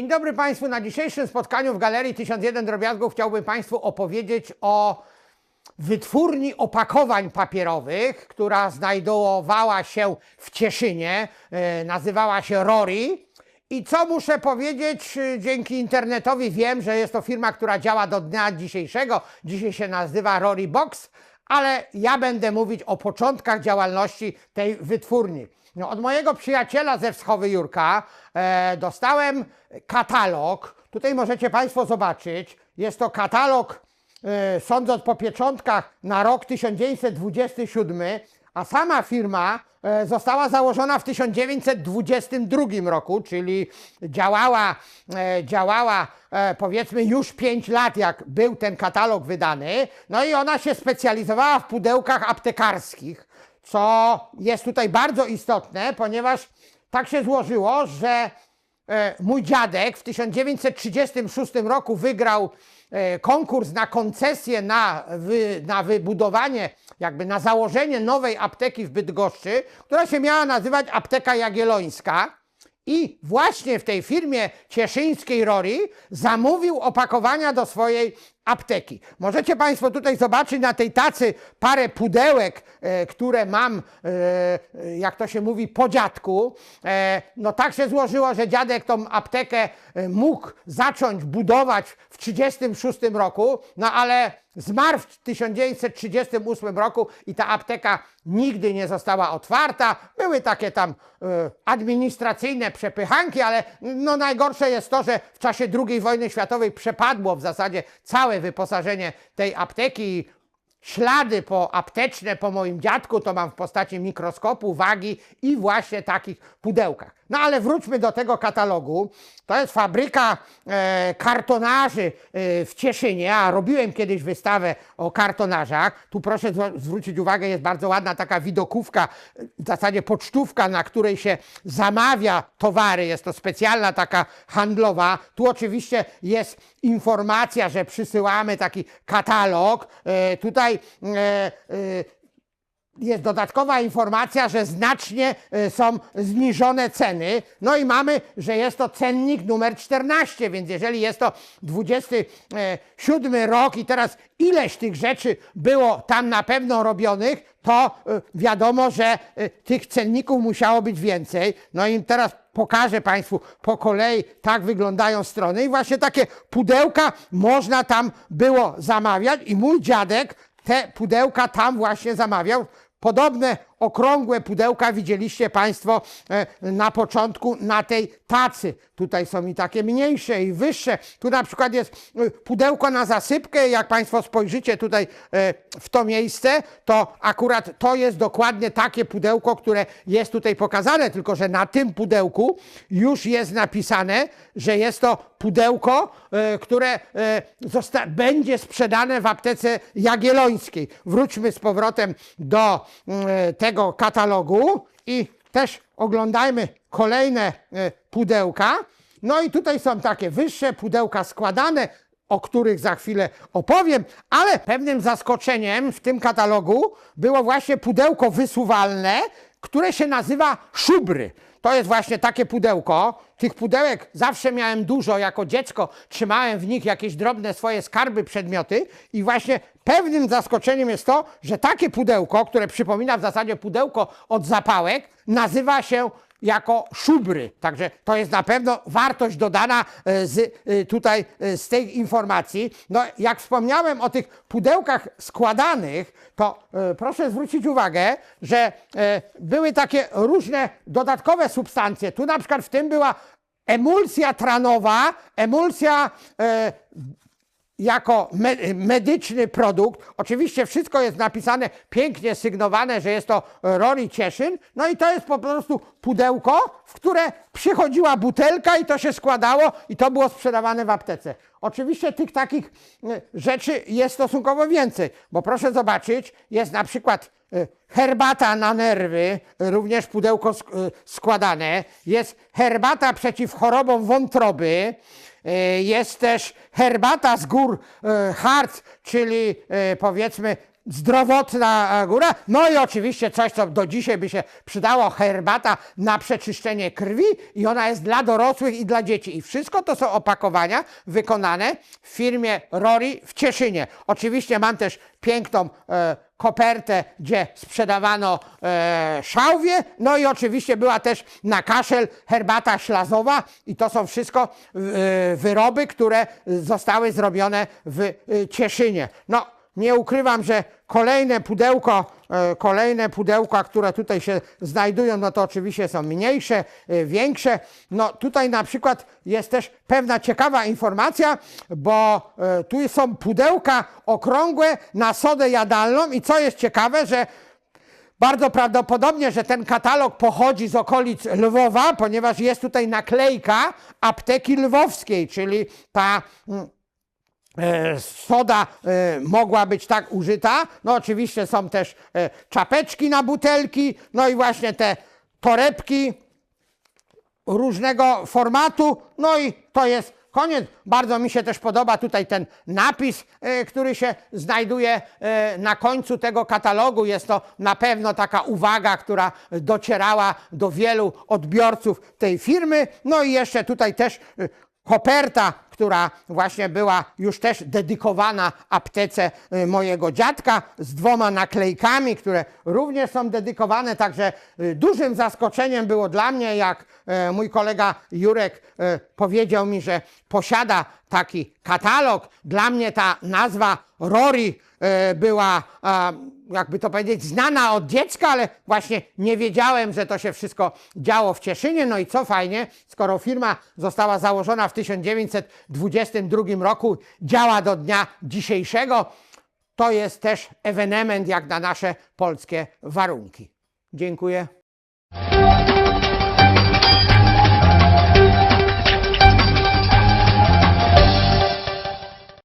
Dzień dobry Państwu. Na dzisiejszym spotkaniu w Galerii 1001 Drobiazgów chciałbym Państwu opowiedzieć o wytwórni opakowań papierowych, która znajdowała się w Cieszynie, e, nazywała się Rory. I co muszę powiedzieć, e, dzięki internetowi wiem, że jest to firma, która działa do dnia dzisiejszego. Dzisiaj się nazywa Rory Box, ale ja będę mówić o początkach działalności tej wytwórni. No, od mojego przyjaciela ze Wschowy Jurka e, dostałem katalog. Tutaj możecie Państwo zobaczyć. Jest to katalog, e, sądząc po pieczątkach, na rok 1927, a sama firma e, została założona w 1922 roku, czyli działała, e, działała e, powiedzmy już 5 lat, jak był ten katalog wydany. No i ona się specjalizowała w pudełkach aptekarskich co jest tutaj bardzo istotne, ponieważ tak się złożyło, że e, mój dziadek w 1936 roku wygrał e, konkurs na koncesję na, wy, na wybudowanie, jakby na założenie nowej apteki w Bydgoszczy, która się miała nazywać Apteka Jagiellońska. I właśnie w tej firmie cieszyńskiej Rory zamówił opakowania do swojej apteki. Możecie Państwo tutaj zobaczyć na tej tacy parę pudełek, e, które mam, e, jak to się mówi, po dziadku. E, no tak się złożyło, że dziadek tą aptekę e, mógł zacząć budować w 1936 roku, no ale zmarł w 1938 roku i ta apteka nigdy nie została otwarta. Były takie tam e, administracyjne przepychanki, ale no najgorsze jest to, że w czasie II wojny światowej przepadło w zasadzie całe wyposażenie tej apteki. Ślady po apteczne po moim dziadku to mam w postaci mikroskopu, wagi i właśnie takich pudełkach. No ale wróćmy do tego katalogu. To jest fabryka e, kartonaży e, w Cieszynie, a robiłem kiedyś wystawę o kartonażach. Tu proszę zwrócić uwagę, jest bardzo ładna taka widokówka, w zasadzie pocztówka, na której się zamawia towary. Jest to specjalna taka handlowa. Tu oczywiście jest informacja, że przysyłamy taki katalog. E, tutaj e, e, jest dodatkowa informacja, że znacznie e, są zniżone ceny. No i mamy, że jest to cennik numer 14, więc jeżeli jest to 27 rok i teraz ileś tych rzeczy było tam na pewno robionych, to e, wiadomo, że e, tych cenników musiało być więcej. No i teraz pokażę Państwu po kolei, tak wyglądają strony i właśnie takie pudełka można tam było zamawiać i mój dziadek te pudełka tam właśnie zamawiał. Podobne okrągłe pudełka widzieliście Państwo e, na początku na tej tacy. Tutaj są i takie mniejsze i wyższe. Tu na przykład jest e, pudełko na zasypkę. Jak Państwo spojrzycie tutaj e, w to miejsce, to akurat to jest dokładnie takie pudełko, które jest tutaj pokazane, tylko że na tym pudełku już jest napisane, że jest to pudełko, które będzie sprzedane w aptece jagiellońskiej. Wróćmy z powrotem do mm, e, tego katalogu i też oglądajmy kolejne e, pudełka. No i tutaj są takie wyższe pudełka składane, o których za chwilę opowiem, ale pewnym zaskoczeniem w tym katalogu było właśnie pudełko wysuwalne, które się nazywa szubry. To jest właśnie takie pudełko. Tych pudełek zawsze miałem dużo jako dziecko, trzymałem w nich jakieś drobne swoje skarby, przedmioty i właśnie pewnym zaskoczeniem jest to, że takie pudełko, które przypomina w zasadzie pudełko od zapałek, nazywa się jako szubry. Także to jest na pewno wartość dodana e, z, e, tutaj e, z tej informacji. No, jak wspomniałem o tych pudełkach składanych, to proszę zwrócić uwagę, że były takie różne dodatkowe substancje. Tu na przykład w tym była emulsja tranowa, emulsja e, jako me medyczny produkt. Oczywiście wszystko jest napisane pięknie sygnowane, że jest to Rory Cieszyn. No i to jest po prostu pudełko, w które przychodziła butelka i to się składało i to było sprzedawane w aptece. Oczywiście tych takich e, rzeczy jest stosunkowo więcej, bo proszę zobaczyć, jest na przykład herbata na nerwy, również pudełko e, składane, jest herbata przeciw chorobom wątroby, E, Jest też herbata z gór e, Harz, czyli e, powiedzmy zdrowotna e, góra. No i oczywiście coś, co do dzisiaj by się przydało, herbata na przeczyszczenie krwi i ona jest dla dorosłych i dla dzieci. I wszystko to są opakowania wykonane w firmie Rory w Cieszynie. Oczywiście mam też piękną e, kopertę, gdzie sprzedawano e, szałwie, no i oczywiście była też na kaszel herbata ślazowa i to są wszystko e, wyroby, które zostały zrobione w e, Cieszynie. No, nie ukrywam, że kolejne pudełko, e, kolejne pudełka, które tutaj się znajdują, no to oczywiście są mniejsze, e, większe. No tutaj na przykład jest też pewna ciekawa informacja, bo e, tu są pudełka okrągłe na sodę jadalną i co jest ciekawe, że bardzo prawdopodobnie, że ten katalog pochodzi z okolic Lwowa, ponieważ jest tutaj naklejka apteki lwowskiej, czyli ta mm, soda e, mogła być tak użyta. No oczywiście są też e, czapeczki na butelki, no i właśnie te torebki różnego formatu. No i to jest koniec. Bardzo mi się też podoba tutaj ten napis, e, który się znajduje e, na końcu tego katalogu. Jest to na pewno taka uwaga, która docierała do wielu odbiorców tej firmy. No i jeszcze tutaj też e, koperta, która właśnie była już też dedykowana aptece y, mojego dziadka z dwoma naklejkami, które również są dedykowane. Także y, dużym zaskoczeniem było dla mnie, jak e, mój kolega Jurek powiedział mi, że posiada taki katalog. Dla mnie ta nazwa Rory e, była, jakby to powiedzieć, znana od dziecka, ale właśnie nie wiedziałem, że to się wszystko działo w Cieszynie. No i co fajnie, skoro firma została założona w 1922 roku, działa do dnia dzisiejszego, to jest też ewenement jak na nasze polskie warunki. Dziękuję.